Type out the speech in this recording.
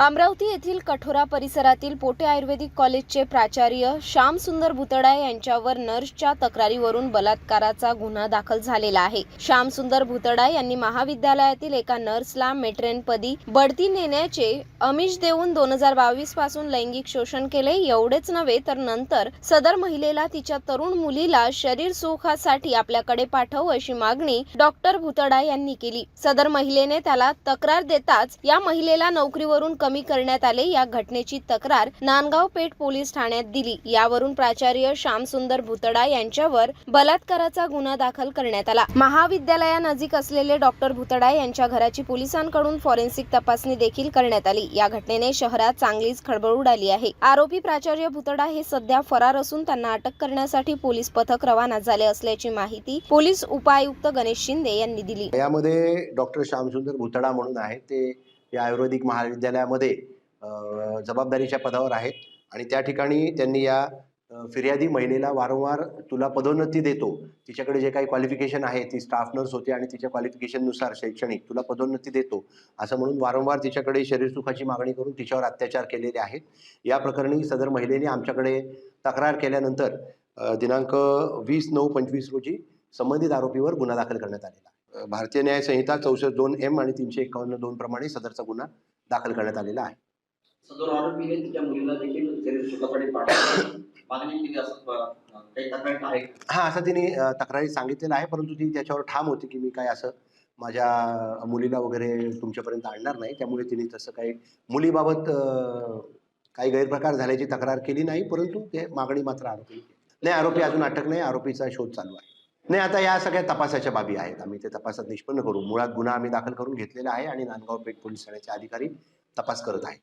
अमरावती येथील कठोरा परिसरातील पोटे आयुर्वेदिक कॉलेजचे प्राचार्य श्याम सुंदर भुतडा यांच्यावर नर्सच्या तक्रारीवरून बलात्काराचा गुन्हा दाखल झालेला आहे. श्याम सुंदर भुतडा यांनी महाविद्यालयातील एका नर्सला मेट्रेनपदी बढती नेण्याचे अमिष देऊन दोन हजार बावीसपासून लैंगिक शोषण केले. एवढेच नव्हे तर नंतर सदर महिलेला तिच्या तरुण मुलीला शरीर सुखासाठी आपल्याकडे पाठव अशी मागणी डॉक्टर भुतडा यांनी केली. सदर महिलेने त्याला तक्रार देताच या महिलेला नोकरीवरून कमी करण्यात आले. या घटनेची तक्रार नांदगाव पेठ पोलीस ठाण्यात दिली. यावरून प्राचार्य श्यामसुंदर भुतडा यांच्यावर बलात्काराचा गुन्हा दाखल करण्यात आला. महाविद्यालयानजीक असलेले डॉक्टर भुतडा यांच्या घराची पोलिसांकडून फॉरेन्सिक तपासणी देखील करण्यात आली. या घटनेने शहरात चांगलीच खळबळ उडाली आहे. आरोपी प्राचार्य भुतडा हे सध्या फरार असून त्यांना अटक करण्यासाठी पोलीस पथक रवाना झाले असल्याची माहिती पोलीस उपायुक्त गणेश शिंदे यांनी दिली. यामध्ये डॉक्टर श्यामसुंदर भुतडा म्हणून आहे ते या आयुर्वेदिक महाविद्यालयामध्ये जबाबदारीच्या पदावर आहेत. आणि त्या ठिकाणी त्यांनी या फिर्यादी महिलेला वारंवार तुला पदोन्नती देतो. तिच्याकडे जे काही क्वालिफिकेशन आहे ती स्टाफ नर्स होती आणि तिच्या क्वालिफिकेशननुसार शैक्षणिक तुला पदोन्नती देतो. असं म्हणून वारंवार तिच्याकडे शरीरसुखाची मागणी करून तिच्यावर अत्याचार केलेले आहेत. या प्रकरणी सदर महिलेने आमच्याकडे तक्रार केल्यानंतर दिनांक वीस नऊ पंचवीस रोजी संबंधित आरोपीवर गुन्हा दाखल करण्यात आलेला आहे. भारतीय न्याय संहिता चौसष्ट दोन एम आणि तीनशे एकावन्न दोन प्रमाणे सदरचा गुन्हा दाखल करण्यात आलेला आहे तक्रार? हा असं तिने अ, तक्रारीत सांगितलेलं आहे परंतु ती त्याच्यावर ठाम होती की मी काय असं माझ्या मुलीला वगैरे तुमच्यापर्यंत आणणार नाही त्यामुळे तिने तसं काही मुलीबाबत काही गैरप्रकार झाल्याची तक्रार केली नाही परंतु ते मागणी मात्र आरोपी. नाही आरोपी अजून अटक नाही आरोपीचा शोध चालू आहे नाही आता या सगळ्या तपासाच्या बाबी आहेत. आम्ही ते तपासात निष्पन्न करू. मुळात गुन्हा आम्ही दाखल करून घेतलेला आहे आणि नांदगाव पेठ पोलीस ठाण्याचे अधिकारी तपास करत आहेत.